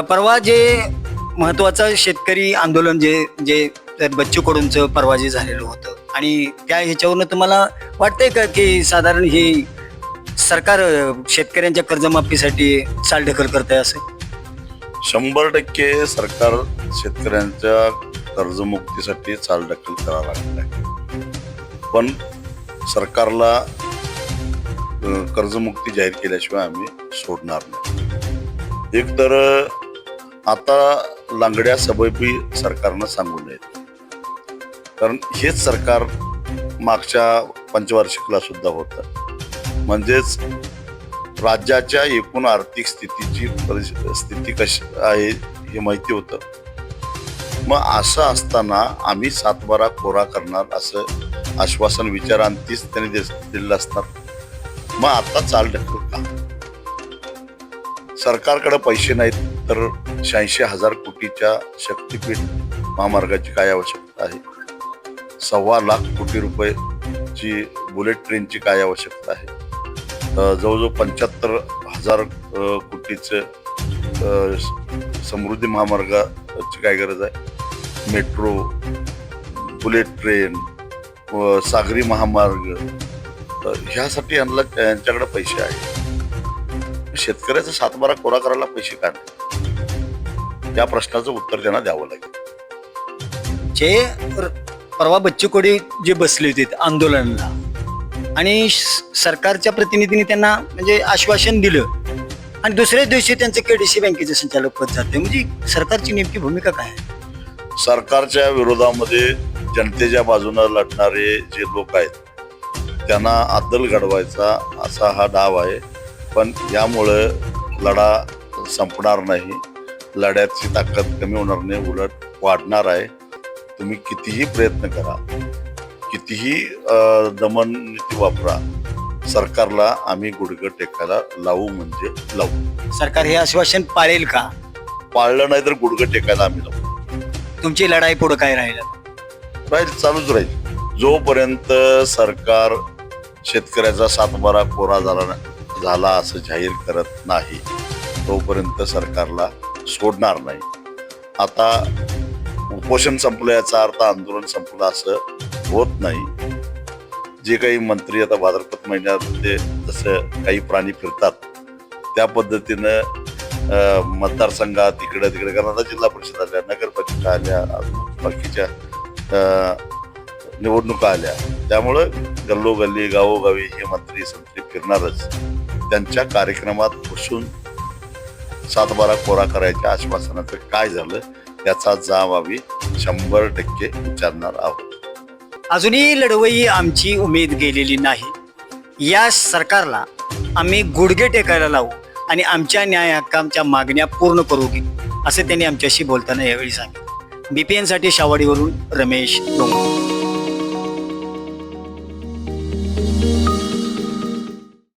परवा जे महत्वाचं शेतकरी आंदोलन जे जे बच्चू कडूंचं परवा जे झालेलं होतं. आणि त्या ह्याच्यावरनं तुम्हाला वाटतंय का की साधारण ही सरकार शेतकऱ्यांच्या कर्जमाफीसाठी चालढकल करत आहे असं? शंभर टक्के सरकार शेतकऱ्यांच्या कर्जमुक्तीसाठी चालढकल करावं लागत आहे. पण सरकारला कर्जमुक्ती जाहीर केल्याशिवाय आम्ही सोडणार नाही. एक तर आता लांगड्या सबबी सरकारनं सांगू नयेत. कारण हेच सरकार मागच्या पंचवार्षिकला सुद्धा होतं. म्हणजेच राज्याच्या एकूण आर्थिक स्थितीची स्थिती कशी आहे हे माहिती होतं. मग असं असताना आम्ही सातबारा कोरा करणार असं आश्वासन विचारांतीच त्यांनी दिलेलं असणार. मग आता चाल ढकल का? सरकारकडे पैसे नाहीत. तर शहाऐंशी हजार कोटीच्या शक्तीपीठ महामार्गाची काय आवश्यकता आहे? सव्वा लाख कोटी रुपयेची बुलेट ट्रेनची काय आवश्यकता आहे? जवळजवळ पंच्याहत्तर हजार कोटीचं समृद्धी महामार्गाची काय गरज आहे? मेट्रो बुलेट ट्रेन व सागरी महामार्ग ह्यासाठी यांना यांच्याकडे पैसे आहेत. शेतकऱ्याचा सातबारा कोरा करायला पैसे का नाही? या प्रश्नाचं उत्तर त्यांना द्यावं लागेल. जे परवा बच्चू कडू जे बसले होते आंदोलनाला आणि स- सरकारच्या प्रतिनिधींनी त्यांना म्हणजे आश्वासन दिलं आणि दुसऱ्याच दिवशी त्यांचं केडीसी बँकेचे संचालक पद जाते. म्हणजे सरकारची नेमकी भूमिका काय सरकारच्या विरोधामध्ये जनतेच्या बाजूनं लढणारे जे लोक आहेत त्यांना अद्दल घडवायचा असा हा डाव आहे. पण यामुळं लढा संपणार नाही. लढ्याची ताकद कमी होणार नाही उलट वाढणार आहे. तुम्ही कितीही प्रयत्न करा कितीही दमन नीती वापरा सरकारला आम्ही गुडघं टेकायला लावू म्हणजे लावू. सरकार हे आश्वासन पाळेल का? पाळलं नाही तर गुडघं टेकायला आम्ही लावू. तुमची लढाई पुढे काय राहील? राहील चालूच राहील. जोपर्यंत सरकार शेतकऱ्याचा सातबारा कोरा झाला झाला असं जाहीर करत नाही तोपर्यंत सरकारला सोडणार नाही. आता उपोषण संपलं याचा अर्थ आंदोलन संपलं असं होत नाही. जे काही मंत्री आता भाद्रपद महिन्यामध्ये जसं काही प्राणी फिरतात त्या पद्धतीनं मतदारसंघात इकडं तिकडे कारण आता जिल्हा परिषद आल्या नगरपालिका आल्या बाकीच्या निवडणुका आल्या. त्यामुळं गल्लोगल्ली गावोगावी हे मंत्री संत्री फिरणारच. त्यांच्या कार्यक्रमात बसून सातबारा कोरा करायच्या आश्वासनाचं काय झालं याचा जाब आम्ही शंभर टक्के विचारणार आहोत. अजूनही लढवई आमची उमेद गेलेली नाही. या सरकारला आम्ही गुडघे टेकायला लावू आणि आमच्या न्याय हक्कांच्या मागण्या पूर्ण करू की असे त्यांनी आमच्याशी बोलताना यावेळी सांगितलं. बीपीएनसाठी शावाडीवरून रमेश डोंगर.